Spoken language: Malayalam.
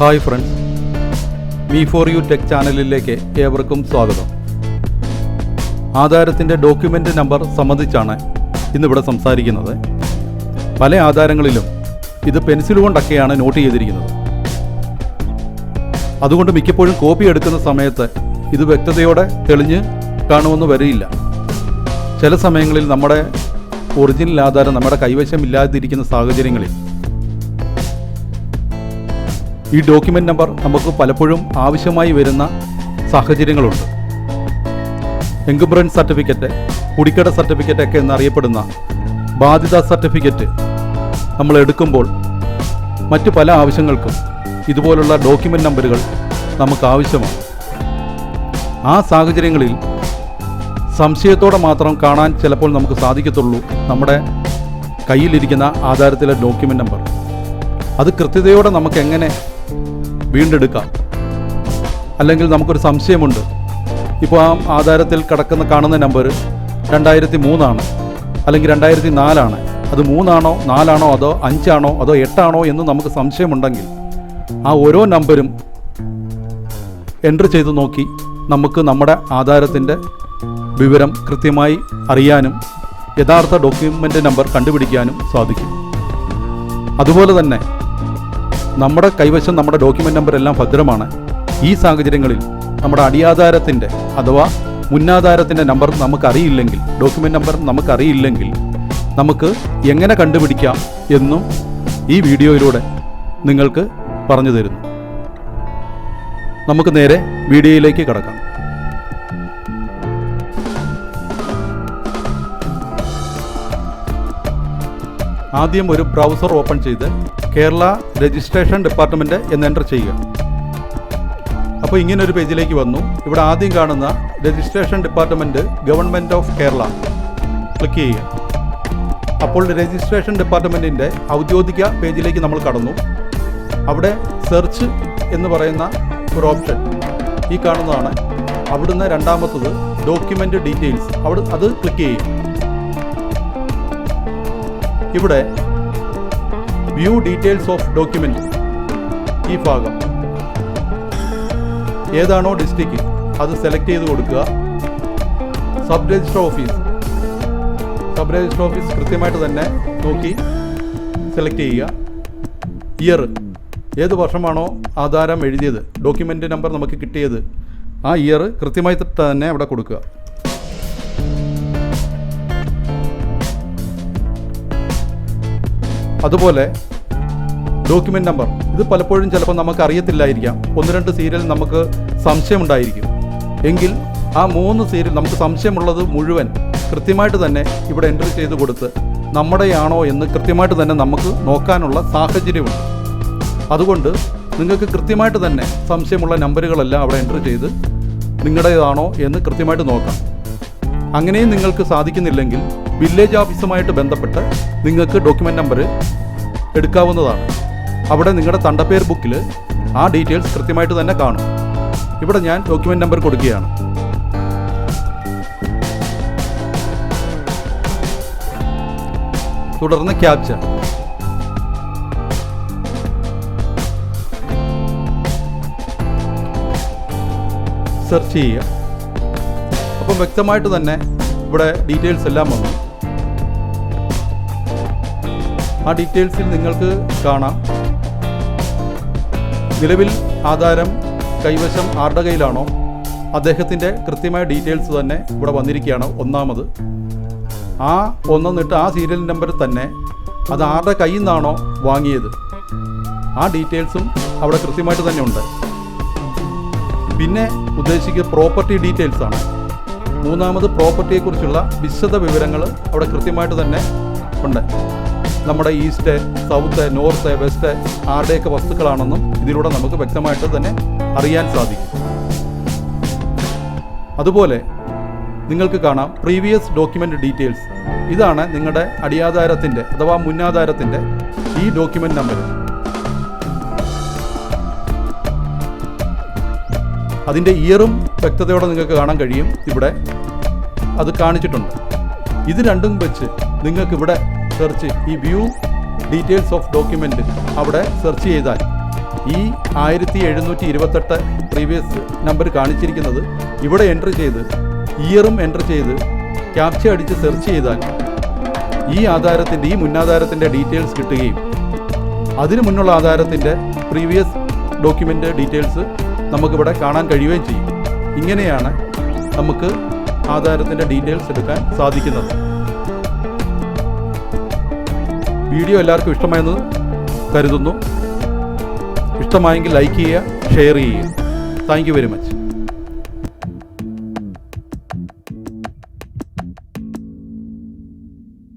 Hi friends. Me for you tech ചാനലിലേക്ക് ഏവർക്കും സ്വാഗതം. ആധാരത്തിന്റെ ഡോക്യുമെന്റ് നമ്പർ സംബന്ധിച്ചാണ് ഇന്നിവിടെ സംസാരിക്കുന്നത്. പല ആധാരങ്ങളിലും ഇത് പെൻസിൽ കൊണ്ടൊക്കെയാണ് നോട്ട് ചെയ്തിരിക്കുന്നത്. അതുകൊണ്ട് മിക്കപ്പോഴും കോപ്പി എടുക്കുന്ന സമയത്ത് ഇത് വ്യക്തതയോടെ തെളിഞ്ഞ് കാണുമെന്ന് വരില്ല ചില സമയങ്ങളിൽ നമ്മുടെ ഒറിജിനൽ ആധാരം നമ്മുടെ കൈവശം ഇല്ലാതിരിക്കുന്ന സാഹചര്യങ്ങളിൽ ഈ ഡോക്യുമെന്റ് നമ്പർ നമുക്ക് പലപ്പോഴും ആവശ്യമായി വരുന്ന സാഹചര്യങ്ങളുണ്ട്. എൻകുംബ്രൻസ് സർട്ടിഫിക്കറ്റ് കുടിക്കട സർട്ടിഫിക്കറ്റ് ഒക്കെ എന്നറിയപ്പെടുന്ന ബാധ്യത സർട്ടിഫിക്കറ്റ് നമ്മൾ എടുക്കുമ്പോൾ മറ്റു പല ആവശ്യങ്ങൾക്കും ഇതുപോലുള്ള ഡോക്യുമെന്റ് നമ്പറുകൾ നമുക്ക് ആവശ്യമാണ്. ആ സാഹചര്യങ്ങളിൽ സംശയത്തോടെ മാത്രം കാണാൻ ചിലപ്പോൾ നമുക്ക് സാധിക്കത്തുള്ളൂ നമ്മുടെ കയ്യിലിരിക്കുന്ന ആധാരത്തിലെ ഡോക്യുമെന്റ് നമ്പർ അത് കൃത്യതയോടെ നമുക്ക് എങ്ങനെ വീണ്ടെടുക്കാം. അല്ലെങ്കിൽ നമുക്കൊരു സംശയമുണ്ട്. ഇപ്പോൾ ആ ആധാരത്തിൽ കിടക്കുന്ന കാണുന്ന നമ്പർ രണ്ടായിരത്തി മൂന്നാണ് അല്ലെങ്കിൽ രണ്ടായിരത്തി നാലാണ് അത് മൂന്നാണോ നാലാണോ അതോ അഞ്ചാണോ അതോ എട്ടാണോ എന്ന് നമുക്ക് സംശയമുണ്ടെങ്കിൽ ആ ഓരോ നമ്പരും എന്റർ ചെയ്ത് നോക്കി നമുക്ക് നമ്മുടെ ആധാരത്തിന്റെ വിവരം കൃത്യമായി അറിയാനും യഥാർത്ഥ ഡോക്യുമെന്റ് നമ്പർ കണ്ടുപിടിക്കാനും സാധിക്കും. അതുപോലെ തന്നെ നമ്മുടെ കൈവശം നമ്മുടെ ഡോക്യുമെന്റ് നമ്പർ എല്ലാം ഭദ്രമാണ്. ഈ സാഹചര്യങ്ങളിൽ നമ്മുടെ അടിയാധാരത്തിന്റെ അഥവാ മുന്നാധാരത്തിന്റെ നമ്പർ നമുക്കറിയില്ലെങ്കിൽ ഡോക്യുമെന്റ് നമ്പർ നമുക്കറിയില്ലെങ്കിൽ നമുക്ക് എങ്ങനെ കണ്ടുപിടിക്കാം എന്നും ഈ വീഡിയോയിലൂടെ നിങ്ങൾക്ക് പറഞ്ഞു തരുന്നു. നമുക്ക് നേരെ വീഡിയോയിലേക്ക് കടക്കാം. ആദ്യം ഒരു ബ്രൗസർ ഓപ്പൺ ചെയ്ത് കേരള രജിസ്ട്രേഷൻ ഡിപ്പാർട്ട്മെന്റ് എന്ന് എന്റർ ചെയ്യുക. അപ്പോൾ ഇങ്ങനെ ഒരു പേജിലേക്ക് വന്നു. ഇവിടെ ആദ്യം കാണുന്ന registration department government of Kerala. Click ചെയ്യുക. അപ്പോൾ രജിസ്ട്രേഷൻ ഡിപ്പാർട്ട്മെന്റിന്റെ ഔദ്യോഗിക പേജിലേക്ക് നമ്മൾ കടന്നു. അവിടെ സെർച്ച് എന്ന് പറയുന്ന ഒരു ഓപ്ഷൻ ഈ കാണുന്നതാണ്. അവിടുന്ന് രണ്ടാമത്തത് ഡോക്യുമെന്റ് ഡീറ്റെയിൽസ്. അവിടെ അത് ക്ലിക്ക് ചെയ്യും ഇവിടെ വ്യൂ ഡീറ്റെയിൽസ് ഓഫ് ഡോക്യുമെന്റ് ഈ ഭാഗം. ഏതാണോ ഡിസ്ട്രിക്റ്റ് അത് സെലക്ട് ചെയ്ത് കൊടുക്കുക. Sub register office sub register office കൃത്യമായിട്ട് തന്നെ നോക്കി സെലക്ട് ചെയ്യുക. ഇയർ ഏത് വർഷമാണോ ആധാരം എഴുതിയത്? ഡോക്യുമെന്റ് നമ്പർ നമുക്ക് കിട്ടിയത്. ആ ഇയർ കൃത്യമായി തന്നെ അവിടെ കൊടുക്കുക. അതുപോലെ ഡോക്യുമെന്റ് നമ്പർ ഇത് പലപ്പോഴും ചിലപ്പോൾ നമുക്ക് അറിയത്തില്ലായിരിക്കാം. ഒന്ന് രണ്ട് സീരിയൽ നമുക്ക് സംശയമുണ്ടായിരിക്കും. എങ്കിൽ ആ മൂന്ന് സീരിയൽ നമുക്ക് സംശയമുള്ളത് മുഴുവൻ കൃത്യമായിട്ട് തന്നെ ഇവിടെ എൻട്രി ചെയ്ത് കൊടുത്ത് നമ്മുടെയാണോ എന്ന് കൃത്യമായിട്ട് തന്നെ നമുക്ക് നോക്കാനുള്ള സാഹചര്യമുണ്ട്. അതുകൊണ്ട് നിങ്ങൾക്ക് കൃത്യമായിട്ട് തന്നെ സംശയമുള്ള നമ്പറുകളെല്ലാം അവിടെ എൻട്രി ചെയ്ത് നിങ്ങളുടേതാണോ എന്ന് കൃത്യമായിട്ട് നോക്കാം. അങ്ങനെയും നിങ്ങൾക്ക് സാധിക്കുന്നില്ലെങ്കിൽ വില്ലേജ് ഓഫീസുമായിട്ട് ബന്ധപ്പെട്ട് നിങ്ങൾക്ക് ഡോക്യുമെന്റ് നമ്പർ എടുക്കാവുന്നതാണ്. അവിടെ നിങ്ങളുടെ തണ്ടപ്പേർ ബുക്കിൽ ആ ഡീറ്റെയിൽസ് കൃത്യമായിട്ട് തന്നെ കാണും. ഇവിടെ ഞാൻ ഡോക്യുമെന്റ് നമ്പർ കൊടുക്കുകയാണ്. തുടർന്ന് ക്യാപ്ച സെർച്ച് ചെയ്യുക. അപ്പം വ്യക്തമായിട്ട് തന്നെ ഇവിടെ ഡീറ്റെയിൽസ് എല്ലാം വന്നു. ആ ഡീറ്റെയിൽസിൽ നിങ്ങൾക്ക് കാണാം. നിലവിൽ ആധാരം കൈവശം ആരുടെ കയ്യിലാണോ? അദ്ദേഹത്തിന്റെ കൃത്യമായ ഡീറ്റെയിൽസ് തന്നെ ഇവിടെ വന്നിരിക്കുകയാണ് ഒന്നാമത്. ആ ഒന്നെന്നിട്ട് ആ സീരിയൽ നമ്പർ തന്നെ അത് ആരുടെ കയ്യിൽ നിന്നാണോ വാങ്ങിയത്? ആ ഡീറ്റെയിൽസും അവിടെ കൃത്യമായിട്ട് തന്നെ ഉണ്ട്. പിന്നെ ഉദ്ദേശിക്കുക പ്രോപ്പർട്ടി ഡീറ്റെയിൽസ് ആണ്. മൂന്നാമത് പ്രോപ്പർട്ടിയെക്കുറിച്ചുള്ള വിശദ വിവരങ്ങൾ അവിടെ കൃത്യമായിട്ട് തന്നെ ഉണ്ട്. നമ്മുടെ ഈസ്റ്റ് സൗത്ത് നോർത്ത് വെസ്റ്റ് ആരുടെയൊക്കെ വസ്തുക്കളാണെന്നും ഇതിലൂടെ നമുക്ക് വ്യക്തമായിട്ട് തന്നെ അറിയാൻ സാധിക്കും. അതുപോലെ നിങ്ങൾക്ക് കാണാം പ്രീവിയസ് ഡോക്യുമെന്റ് ഡീറ്റെയിൽസ്. ഇതാണ് നിങ്ങളുടെ അടിയാധാരത്തിന്റെ അഥവാ മുന്നാധാരത്തിന്റെ ഈ ഡോക്യുമെന്റ് നമ്പർ അതിന്റെ ഇയറും വ്യക്തതയോടെ നിങ്ങൾക്ക് കാണാൻ കഴിയും ഇവിടെ. അത് കാണിച്ചിട്ടുണ്ട്. ഇത് രണ്ടും വെച്ച് നിങ്ങൾക്ക് ഇവിടെ സെർച്ച് ഈ വ്യൂ ഡീറ്റെയിൽസ് ഓഫ് ഡോക്യുമെന്റ് അവിടെ സെർച്ച് ചെയ്താൽ ഈ ആയിരത്തി എഴുന്നൂറ്റി ഇരുപത്തെട്ട് പ്രീവിയസ് നമ്പർ കാണിച്ചിരിക്കുന്നത് ഇവിടെ എന്റർ ചെയ്ത് ഇയറും എന്റർ ചെയ്ത് ക്യാപ്ച അടിച്ച് സെർച്ച് ചെയ്താൽ ഈ ആധാരത്തിന്റെ ഈ മുന്നാധാരത്തിന്റെ ഡീറ്റെയിൽസ് കിട്ടുകയും അതിനു മുന്നുള്ള ആധാരത്തിന്റെ പ്രീവിയസ് ഡോക്യുമെന്റ് ഡീറ്റെയിൽസ് നമുക്കിവിടെ കാണാൻ കഴിയുകയും ചെയ്യും. ഇങ്ങനെയാണ് നമുക്ക് ആധാരത്തിന്റെ ഡീറ്റെയിൽസ് എടുക്കാൻ സാധിക്കുന്നത്. വീഡിയോ എല്ലാവർക്കും ഇഷ്ടമായെന്ന് കരുതുന്നു. ഇഷ്ടമായെങ്കിൽ ലൈക്ക് ചെയ്യുക ഷെയർ ചെയ്യുക. Thank you very much